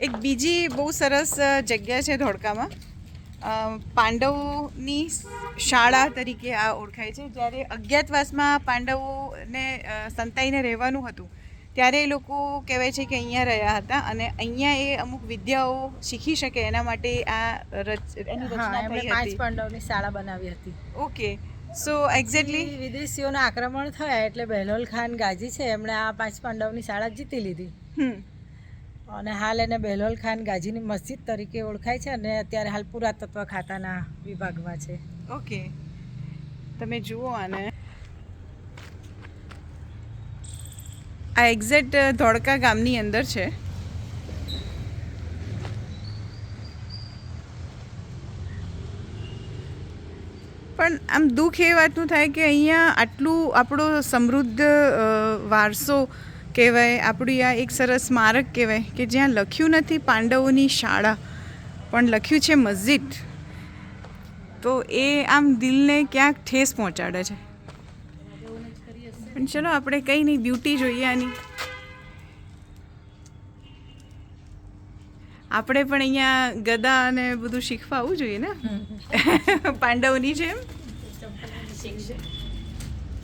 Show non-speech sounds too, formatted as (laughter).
એક બીજી બહુ સરસ જગ્યા છે ધોળકામાં. પાંડવોની શાળા તરીકે આ ઓળખાય છે. જ્યારે અજ્ઞાતવાસમાં પાંડવોને સંતાઈને રહેવાનું હતું ત્યારે એ લોકો કહેવાય છે કે અહીંયા રહ્યા હતા અને અહીંયા એ અમુક વિદ્યાઓ શીખી શકે એના માટે આ એની રચના થઈ પાંચ હતી. પાંડવની શાળા બનાવી હતી. ઓકે. સો એક્ઝેક્ટલી વિદેશીઓના આક્રમણ થયા એટલે બહેલોલ ખાન ગાજી છે એમણે આ પાંચ પાંડવની શાળા જીતી લીધી. હમ. અને હાલ એને બહેલોલ ખાન ગાજીની મસ્જિદ તરીકે ઓળખાય છે અને અત્યારે હાલ પુરાતત્વ ખાતાના વિભાગમાં છે. ઓકે. તમે જુઓ આને. આ એક્ઝેક્ટ ધોળકા ગામની અંદર છે. પણ આમ દુઃખ એ વાતનું થાય કે અહીંયા આટલું આપણો સમૃદ્ધ વારસો કહેવાય આપણી આ એક સરસ સ્મારક કહેવાય કે જ્યાં લખ્યું નથી પાંડવોની શાળા પણ લખ્યું છે મસ્જિદ. તો એ આમ દિલને ક્યાંક ઠેસ પહોંચાડે છે. પણ ચલો આપણે કંઈ નહીં બ્યુટી જોઈએ આની. આપણે પણ અહીંયા ગદા અને બધું શીખવા આવવું જોઈએ ને? (laughs) પાંડવની જેમ?